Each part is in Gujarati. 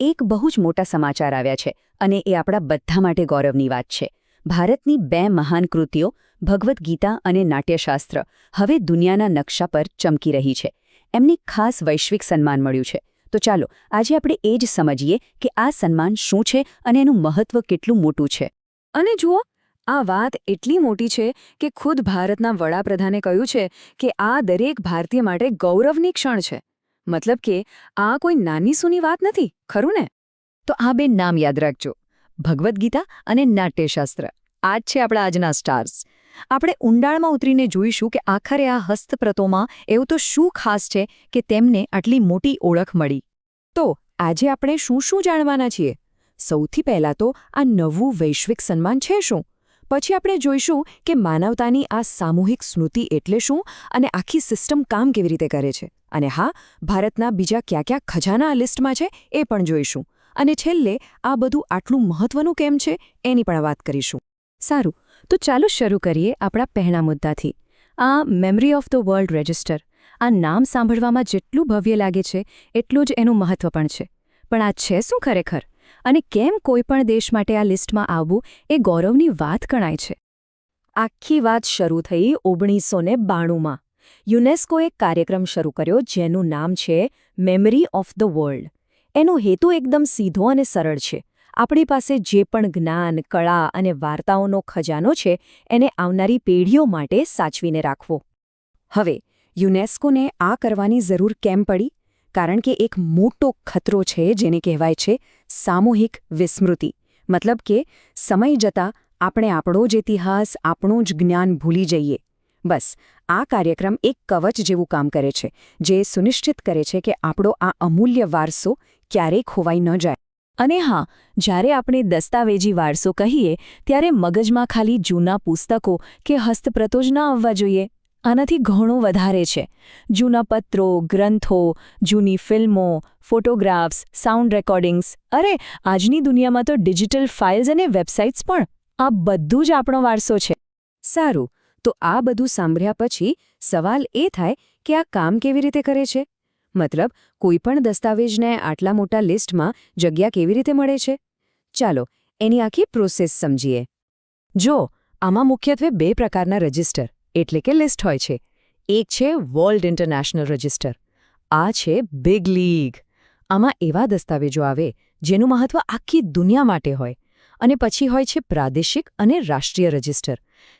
એક બહુ જ મોટા સમાચાર આવ્યા છે અને એ આપણા બધા માટે ગૌરવની વાત છે. ભારતની બે મહાન કૃતિઓ, ભગવદ્ ગીતા અને નાટ્યશાસ્ત્ર, હવે દુનિયાના નકશા પર ચમકી રહી છે. એમને ખાસ વૈશ્વિક સન્માન મળ્યું છે. તો ચાલો, આજે આપણે એ જ સમજીએ કે આ સન્માન શું છે અને એનું મહત્વ કેટલું મોટું છે. અને જુઓ, આ વાત એટલી મોટી છે કે ખુદ ભારતના વડાપ્રધાને કહ્યું છે કે આ દરેક ભારતીય માટે ગૌરવની ક્ષણ છે. મતલબ કે આ કોઈ નાની સૂની વાત નથી, ખરું ને? તો આ બે નામ યાદ રાખજો. ભગવદ્ ગીતા અને નાટ્યશાસ્ત્ર. આ જ છે આપણા આજના સ્ટાર્સ. આપણે ઊંડાણમાં ઉતરીને જોઈશું કે આખરે આ હસ્તપ્રતોમાં એવું તો શું ખાસ છે કે તેમને આટલી મોટી ઓળખ મળી. તો આજે આપણે શું શું જાણવાના છીએ? સૌથી પહેલાં તો આ નવું વૈશ્વિક સન્માન છે શું? પછી આપણે જોઈશું કે માનવતાની આ સામૂહિક સ્મૃતિ એટલે શું અને આખી સિસ્ટમ કામ કેવી રીતે કરે છે. અને હા, ભારતના બીજા કયા કયા ખજાના આ લિસ્ટમાં છે એ પણ જોઈશું. અને છેલ્લે, આ બધું આટલું મહત્વનું કેમ છે એની પણ વાત કરીશું. સારું, તો ચાલો શરૂ કરીએ આપણા પહેલા મુદ્દાથી. આ memory of the world register આ નામ સાંભળવામાં જેટલું ભવ્ય લાગે છે, એટલું જ એનું મહત્વ પણ છે. પણ આ છે શું ખરેખર? અને કેમ કોઈ પણ દેશ માટે આ લિસ્ટમાં આવવું એ ગૌરવની વાત ગણાય છે. આખી વાત શરૂ થઈ ઓગણીસો ને બાણુંમાં. યુનેસ્કોએ કાર્યક્રમ શરૂ કર્યો જેનું નામ છે મેમરી ઓફ ધ વર્લ્ડ એનો હેતુ એકદમ સીધો અને સરળ છે. આપણી પાસે જે પણ જ્ઞાન, કળા અને વાર્તાઓનો ખજાનો છે, એને આવનારી પેઢીઓ માટે સાચવીને રાખવો. હવે, યુનેસ્કોને આ કરવાની જરૂર કેમ પડી? કારણ કે એક મોટો ખતરો છે જેને કહેવાય છે સામૂહિક વિસ્મૃતિ. મતલબ કે સમય જતાં આપણે આપણો જ ઇતિહાસ, આપણું જ જ્ઞાન ભૂલી જઈએ. બસ, આ કાર્યક્રમ એક કવચ જેવું કામ કરે છે, જે સુનિશ્ચિત કરે છે કે આપણો આ અમૂલ્ય વારસો ક્યારેય ખોવાઈ ન જાય. અને હા, જ્યારે આપણે દસ્તાવેજી વારસો કહીએ, ત્યારે મગજમાં ખાલી જૂના પુસ્તકો કે હસ્તપ્રતો જ ન આવવા જોઈએ. આનાથી ઘણું વધારે છે. જૂના પત્રો, ગ્રંથો, જૂની ફિલ્મો, ફોટોગ્રાફ્સ, સાઉન્ડ રેકોર્ડિંગ્સ, અરે, આજની દુનિયામાં તો ડિજિટલ ફાઇલ્સ અને વેબસાઇટ્સ પણ, આ બધું જ આપણો વારસો છે. સારું, તો આ બધું સાંભળ્યા પછી સવાલ એ થાય કે આ કામ કેવી રીતે કરે છે? મતલબ કોઈપણ દસ્તાવેજને આટલા મોટા લિસ્ટમાં જગ્યા કેવી રીતે મળે છે? ચાલો, એની આખી પ્રોસેસ સમજીએ. જો, આમાં મુખ્યત્વે બે પ્રકારના રજિસ્ટર. એટલે કે લિસ્ટ હોય છે. એક છે વર્લ્ડ ઇન્ટરનેશનલ રજિસ્ટર આ છે બિગ લીગ આમાં એવા દસ્તાવેજો આવે જેનું મહત્વ આખી દુનિયા માટે હોય. અને પછી હોય છે પ્રાદેશિક અને રાષ્ટ્રીય રજિસ્ટર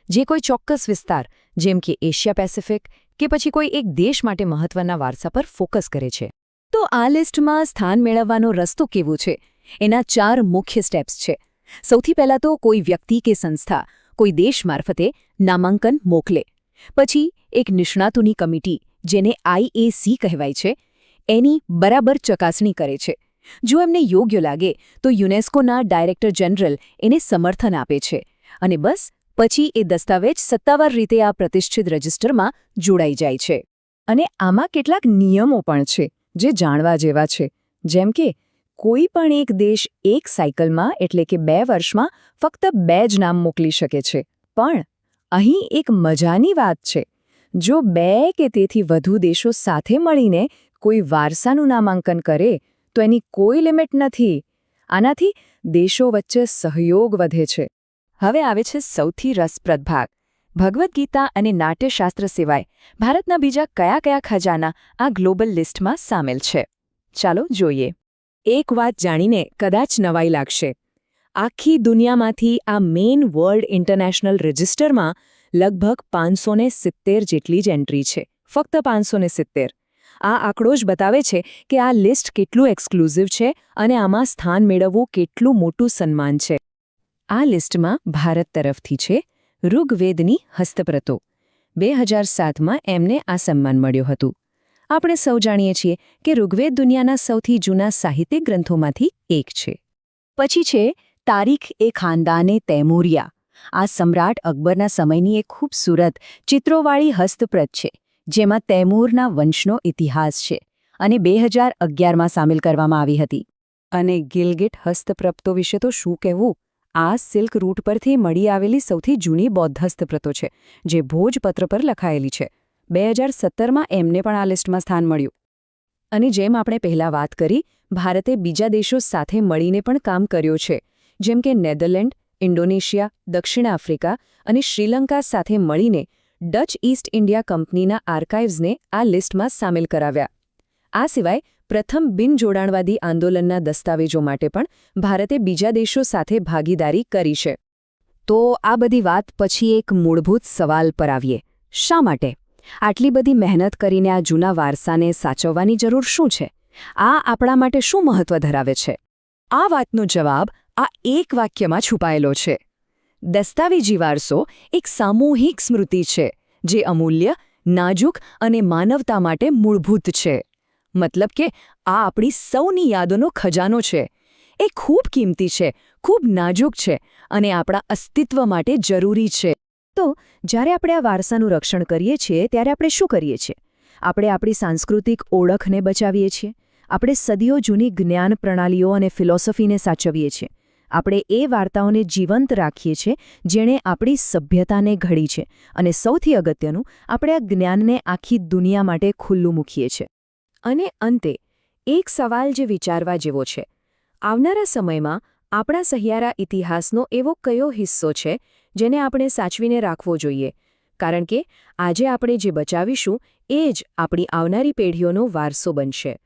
જે કોઈ ચોક્કસ વિસ્તાર, જેમ કે એશિયા પેસિફિક કે પછી કોઈ એક દેશ માટે મહત્વના વારસા પર ફોકસ કરે છે. તો આ લિસ્ટમાં સ્થાન મેળવવાનો રસ્તો કેવો છે? એના ચાર મુખ્ય સ્ટેપ્સ છે. સૌથી પહેલાં તો કોઈ વ્યક્તિ કે સંસ્થા કોઈ દેશ મારફતે નામાંકન મોકલે. પછી એક નિષ્ણાતોની કમિટી, જેને આઈએસી કહેવાય છે, એની બરાબર ચકાસણી કરે છે. જો એમને યોગ્ય લાગે, તો યુનેસ્કોના ડાયરેક્ટર જનરલ એને સમર્થન આપે છે. અને બસ, પછી એ દસ્તાવેજ સત્તાવાર રીતે આ પ્રતિષ્ઠિત રજિસ્ટરમાં જોડાઈ જાય છે. અને આમાં કેટલાક નિયમો પણ છે, જે જાણવા જેવા છે. જેમ કે કોઈ પણ એક દેશ એક સાયકલમાં એટલે કે બે વર્ષમાં ફક્ત બે જ નામ મોકલી શકે છે. પણ અહીં એક મજાની વાત છે. જો બે કે તેથી વધુ દેશો સાથે મળીને કોઈ વારસાનું નામાંકન કરે, તો એની કોઈ લિમિટ નથી. આનાથી દેશો વચ્ચે સહયોગ વધે છે. હવે આવે છે સૌથી રસપ્રદ ભાગ. ભગવદ્ ગીતા અને નાટ્યશાસ્ત્ર સિવાય ભારતના બીજા કયા કયા ખજાના આ ગ્લોબલ લિસ્ટમાં સામેલ છે? ચાલો જોઈએ. એક વાત જાણીને કદાચ નવાઈ લાગશે. આખી દુનિયામાંથી આ મેઇન વર્લ્ડ ઇન્ટરનેશનલ રજિસ્ટરમાં લગભગ પાંચસો સિત્તેર જેટલી જ એન્ટ્રી છે. ફક્ત પાંચસો સિત્તેર. આ આંકડો જ બતાવે છે કે આ લિસ્ટ કેટલું એક્સક્લુઝિવ છે અને આમાં સ્થાન મેળવવું કેટલું મોટું સન્માન છે. આ લિસ્ટમાં ભારત તરફથી છે ઋગ્વેદની હસ્તપ્રતો. બે હજાર સાતમાં એમને આ સન્માન મળ્યું હતું. આપણે સૌ જાણીએ છીએ કે ઋગ્વેદ દુનિયાના સૌથી જૂના સાહિત્ય ગ્રંથોમાંથી એક છે. પછી છે, તારીખ એ ખાનદાને તૈમુરિયા. આ સમ્રાટ અકબરના સમયની એક ખૂબસૂરત, ચિત્રોવાળી હસ્તપ્રત છે, જેમાં તૈમૂરના વંશનો ઇતિહાસ છે અને બે હજાર અગિયારમાં સામેલ કરવામાં આવી હતી. અને ગિલગિટ હસ્તપ્રપ્તો વિશે તો શું કહેવું? આ સિલ્ક રૂટ પરથી મળી આવેલી સૌથી જૂની બૌદ્ધ હસ્તપ્રતો છે, જે ભોજપત્ર પર લખાયેલી છે. બે હજાર સત્તરમાં એમને પણ આ લિસ્ટમાં સ્થાન મળ્યું. અને જેમ આપણે પહેલાં વાત કરી, ભારતે બીજા દેશો સાથે મળીને પણ કામ કર્યું છે. જેમ કે નેધરલેન્ડ, ઇન્ડોનેશિયા, દક્ષિણ આફ્રિકા અને શ્રીલંકા સાથે મળીને ડચ ઈસ્ટ ઇન્ડિયા કંપનીના આર્કાઇવ્સને આ લિસ્ટમાં સામેલ કરાવ્યા. આ સિવાય પ્રથમ બિનજોડાણવાદી આંદોલનના દસ્તાવેજો માટે પણ ભારતે બીજા દેશો સાથે ભાગીદારી કરી છે. તો આ બધી વાત પછી એક મૂળભૂત સવાલ પર આવીએ. શા માટે? આટલી બધી મહેનત કરીને આ જૂના વારસાને સાચવવાની જરૂર શું છે? આ આપણા માટે શું મહત્વ ધરાવે છે? આ વાતનો જવાબ આ એક વાક્યમાં છુપાયેલો છે. દસ્તાવેજી વારસો એક સામૂહિક સ્મૃતિ છે, જે અમૂલ્ય, નાજુક અને માનવતા માટે મૂળભૂત છે. મતલબ કે આ આપણી સૌની યાદોનો ખજાનો છે. એ ખૂબ કિંમતી છે, ખૂબ નાજુક છે અને આપણા અસ્તિત્વ માટે જરૂરી છે. જ્યારે આપણે આ વારસાનું રક્ષણ કરીએ છીએ, ત્યારે આપણે શું કરીએ છીએ? આપણે આપણી સાંસ્કૃતિક ઓળખને બચાવીએ છીએ. આપણે સદીઓ જૂની જ્ઞાન પ્રણાલીઓ અને ફિલોસોફીને સાચવીએ છીએ. આપણે એ વાર્તાઓને જીવંત રાખીએ છીએ, જેણે આપણી સભ્યતાને ઘડી છે અને સૌથી અગત્યનું, આપણે આ જ્ઞાનને આખી દુનિયા માટે ખુલ્લું મૂકીએ છીએ. અને અંતે, એક સવાલ જે વિચારવા જેવો છે. આવનારા સમયમાં આપણા સહિયારા ઇતિહાસનો એવો કયો હિસ્સો છે, જેને આપણે સાચવીને રાખવો જોઈએ? કારણ કે આજે આપણે જે બચાવીશું, એ જ આપણી આવનારી પેઢીઓનો વારસો બનશે.